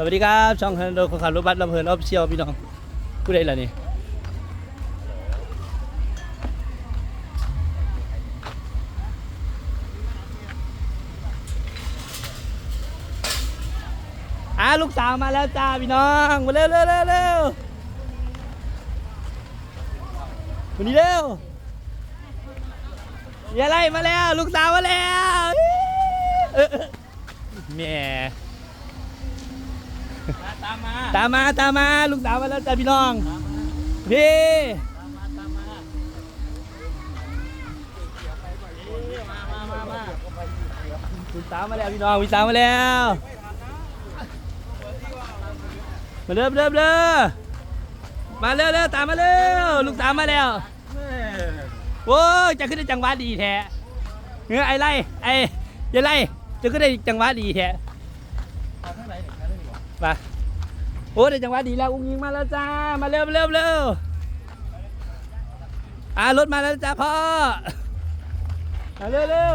สวัสดีครับ ช่องฮันโดคนขับรถบัสลำเพลินออฟเชียลพี่น้องผู้ใดล่ะนี่อ่าลูกสาวมาแล้วจ้าพี่น้องมาเร็วเร็วเร็วเร็ววันนี้เร็วอย่าไล่มาแล้ว ลูกสาวมาแล้วแหม่ ตามมาตามมาตามมาลูกสาวมาแล้วจ้าพี่น้องพี่ตามมาตามมาแล้วพี่น้องลูกสาวมาแล้วมาเริ่มเริ่มเริ่มมาเร็วเร็วตามมาเร็วลูกสาวมาแล้วโอ้จะขึ้นได้จังหวะดีแท้เฮ้ยไอ้ไล่ไอ้อยัยไล่จะขึ้นได้จังหวะดีแท้เอาทั้งไหน เด็กทั้งนี้บ่มาโอ้ได้จังหวะดีแล้วอุ้งยิงมาแล้วจ้า มาเร็วเร็วเร็วอ่ารถมาแล้วจ้าพ่อมาเร็วเร็ว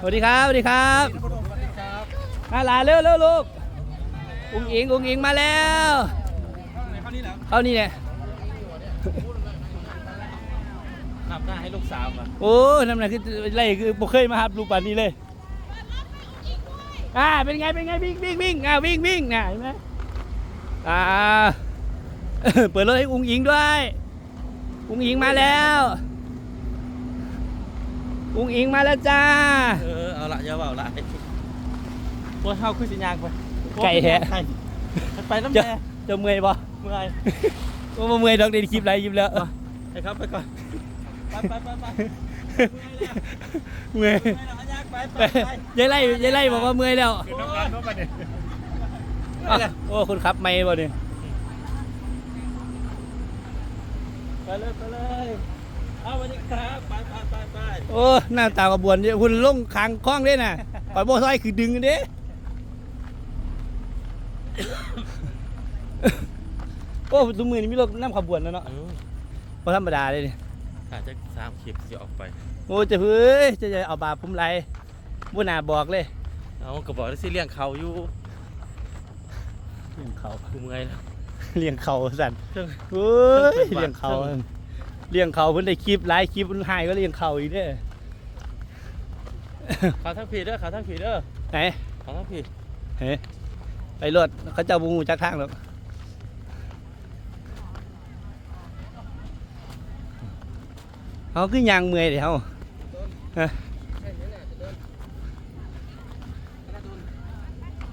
สวัสดีครับสวัสดีครับมาลาเร็วเร็วลูกอุ้งอิงอุ้งอิงมาแล้วเข้านี่แล้วเอานี่เนี่ยนับหน้าให้ลูกสาวมาโอ้นั่นน่ะคือไรคือบ่เคยมาหับลูกป่านนี้เลย อ่าเป็นไงเป็นไงวิ่งวิ่งวิ่งอ่าวิ่งวิ่งน่ะเห็นไหมอ่าเปิดรถให้อุ้งอิงด้วย อุ้งอิงมาแล้ว อุ้งอิงมาแล้วจ้า เออเอาละอย่าเบาละพวกเข้าขึ้นสิยางไปไก่แท้ ไปน้ำจะแดงจะเมื่อยปะเมื่อย ว่าบ่เมื่อยดอกเดี๋ยวคลิปไรคลิปแล้วให้เขาไปก่อน ไปไปไปไปเมื่อยไปแล้วยางไปไปไปไปยไล่ยายไล่บอกว่าเมื่อยแล้วคือน้ำกันเข้าไปเนี่ยอะโอ้คุณขับไม่บ่เนี่ยไปเลยไปเลยเอาวัสดีครับไปไปไปไปโอ้หน้าตากระบวนเนี่ยคุณลงคางคล้องได้น่ะปล่อยโบซ้อยคือดึงนเด้โอ้ตุ้มือนี่มีรถน้ำขบวนแล้วเนาะเออพอธรรมดาเลยนี่ อาจจะสามคลิปจะออกไป โอ้จะเฮ้ยจะจะเอาบาปผมไรบุนาบอกเลย เอากระบอกได้สิเลี้ยงเขาอยู่เลี้ยงเขากูเมื่อยแล้วเลี้ยงเขาสั่นเครื่องเฮ้ยเครื่องเลี้ยงเขาเครื่องเลี้ยงเขาเพิ่นได้คลิปหลายคลิปเพิ่นหายก็เลี้ยงเขาอีกเด้อเขาทั้งผีเด้อเขาทั้งผีเด้อไหนเขาทั้งผีเฮ้ไปรถเขาเจ้าบูงูจักทางหรอก เขาคือยางเมื่อยเดี๋ยวเขาฮะ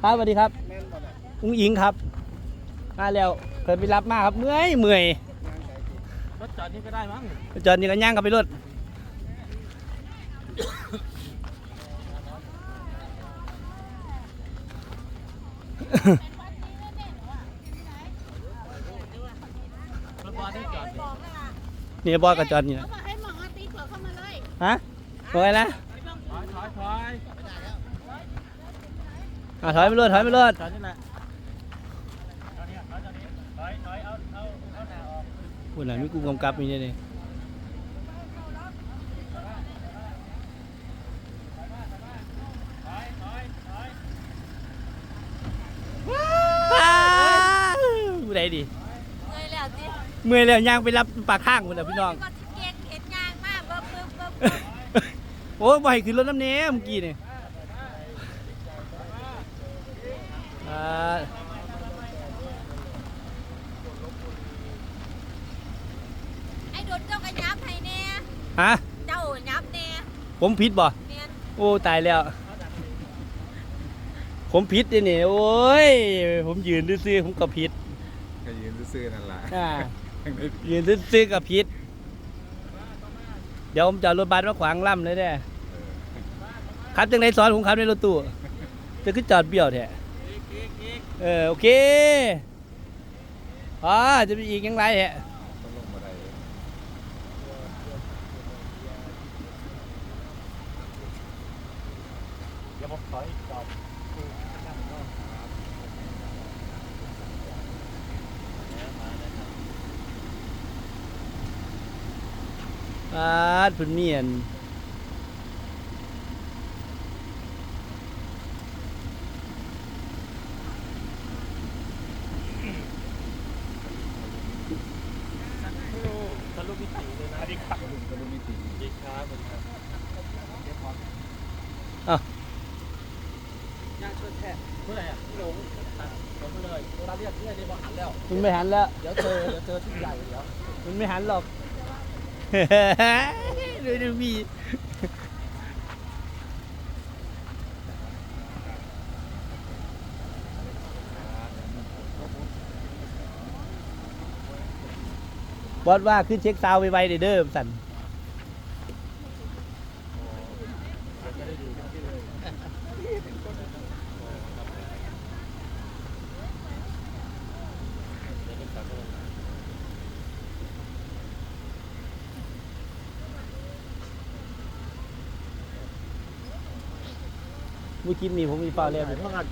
ครับสวัสดีครับอุ้งอิงครับ มาแล้วเคยไปรับมาครับเมื่อยเมื่อยรถจอดนี่ก็ได้มั้งจอดนี่ก็ย่างกลับไปรถรถบอลได้จอดดินี่บอสกับจอดนี่ ฮะบอกไงนะถอยถอยถอยอะถอยไปรถถอยไปรถจอดนี่แหละจอนถอยจอดนี่ถอยถอยเอาเอาเอาหน้าออกพูดหน่อยมีกูกำกับมีเนี่ยนี่อ้าวผู้ใดดีเลยแล้วสิเมื่อยแล้วย่างไปรับปากข้างหมดแล้วพี่น้อง โอ้ยบ่ให้ขึ้นรถน้ำเนี้เมื่อกี้นี่อ่าไอ้โดนเจ้าก็ยับให้แน่ฮะ เจ้ายับแน่ผมผิดบ่เนียนโอ้ตายแล้ว ผมผิดดินี่โอ้ย ผมยืนซื่อๆผมก็ผิดก็ยืนซื่อๆนั่นแหละอ่า ยืนซื่อๆก็ผิด เดี๋ยวผมจะเอารถบัสมาขวางล่ำเลยเด้ขับจังไดสอนผมขับในรถตู้จะขึ้นจอดเบี้ยวแท้เออโอเคอ๋อจะมีอีกยังไรแท้ ปาดเนียนทะลุทะลุมิติเลยนะคลิกทะลุมิติเจ้าของอะย่างชนแทะเมื่อไหร่อะพี่ลงตัเลยเราเรียกเพื่อนในบ่หันแล้ว มันไม่หันแล้ว เดี๋ยวเจอ เดี๋ยวเจอที่ใหญ่เดี๋ยว มันไม่หันหรอก ดูดูมีบอสว่าขึ้นเช็คซาวไปไวเด้อสัน เมื่อกี้มีผมมีฟาวล์แล้วอยู่พ่อกัน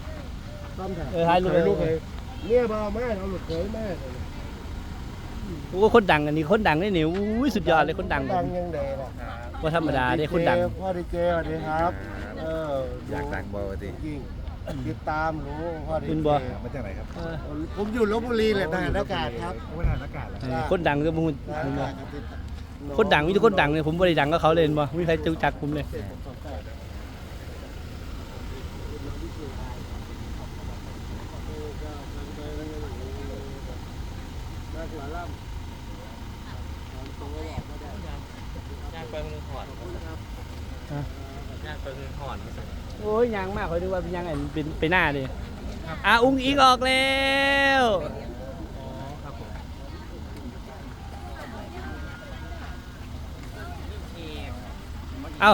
ต้อมถ่ายเออถ่ายรูปถ่ายรูปเลยเนี่ยมาแม่เอาหลุดเคยแม่โอ้คนดังอันนี้คนดังได้เนี่ยอุ้ยสุดยอดเลยคนดังดังยังเดย์นะว่าธรรมดาได้คนดังพ่อดีเจสวัสดีครับเอออยากดังเบาสิจริงติดตามรู้พ่อดีคุณเจบ่มาจากไหนครับเออผมอยู่ลบบุรีเลยทหารอากาศครับไม่ทหารอากาศแล้วเออคนดังก็มูทหารอากาศครับติดตามคนดังมีแต่คนดังเลยผมไม่ได้ดังก็เขาเลยเห็นบ่ไม่มีใครรู้จักผมเลย ย่างไปมือหอดย่างไปมือหอดโอ้ยยังมากเขาดูว่าเป็นยังไงเป็นไปหน้าดิอะอุ้งอิงออกแล้วอ๋อครับผมเอ้า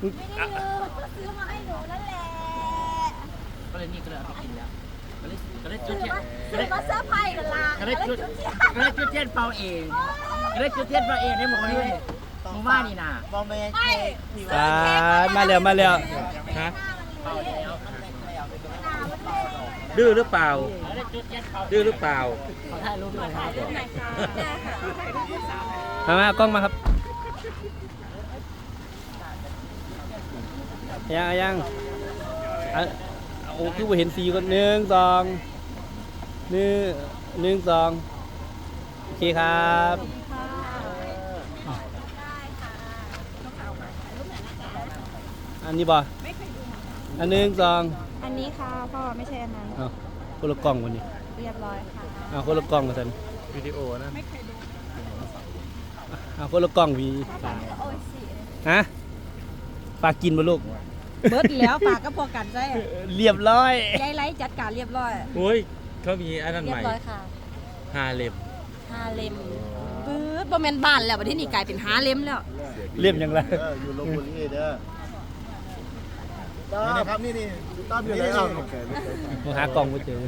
ไม่ได้ลืมก็ซื้อมาให้หนูนั่นแหละ ก็ เลยนี่ก็เลยเอาไปกินแล้วก็เลยก็เลยจุซื้ดอเทียนมาซื้อมาเซอร์ไพรส์กันละก็เลยจุดจุดเทียนก็เลยจุดเทียนเป่าเองก็เลยจุดเทียนเป่าเองได้หมดเลยมึงว่านี่นะบอมเบย์ไม่สาดมาแล้วมาแล้วฮะเป่าแล้วดื้อหรือเปล่า ดื้อหรือเปล่าขอถ่ายรูปหน่อยครับรูปไหนคะได้ค่ะมามากล้องมาครับ ยังยังอะ โอ้คือบ่เห็นสีคนหนึ่งสองหนึ่งหนึ่งสองโอเคครับค่ะได้ค่ะอันนี้บ่อันหนึ่งสองอันนี้ค่ะพ่อไม่ใช่อันนั้นเอาคนละกล้องวันนี้เรียบร้อยค่ะเอาคนละกล้องกันสันวิดีโอนะเอาคนละกล้องวีโอ้ยสิฮะฝากกินบ่ลูก เบิร์ดแล้วฝากก็พอกันใช่เรียบร้อยยายไลท์จัดการเรียบร้อย โอ้ยเขามีอันนั้นเรีใหยม่บร้อยค่ะฮาเลมฮาเลมปื๊ดบ่แม่นบ้านแล้วบัดนี้นี่กลายเป็นฮาเลมแล้ว เรียบยังไงเอออยู่ลบบุรีเด้อต้อมครับนี่นี่ต้อมอยู่ไหนเอ้าผมหากล่องไม่เจอ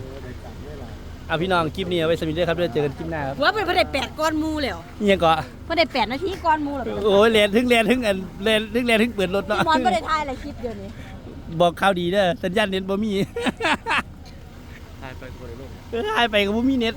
เอาพี่น้องคลิปนี้เอาไว้สมิธด้วยครับเดี๋ยวเจอกันคลิปหน้าครับว่าเป็นเพิ่นได้แปดก้อนหมูแล้วนี่ยังเกาะเพิ่นได้แปดนาทีก้อนหมูแล้วโอ้ยเรียนถึงเรียนถึงอันเรียนถึงเรียนถึงเปิดรถเนาะพี่มอนบ่ได้ทายอะไรคลิปเดียวนี้บอกข่าวดีเด้อสัญญาณเน็ตบ่มีถ่ายไปคนละรูปหายไปกับบ่มีเน็ต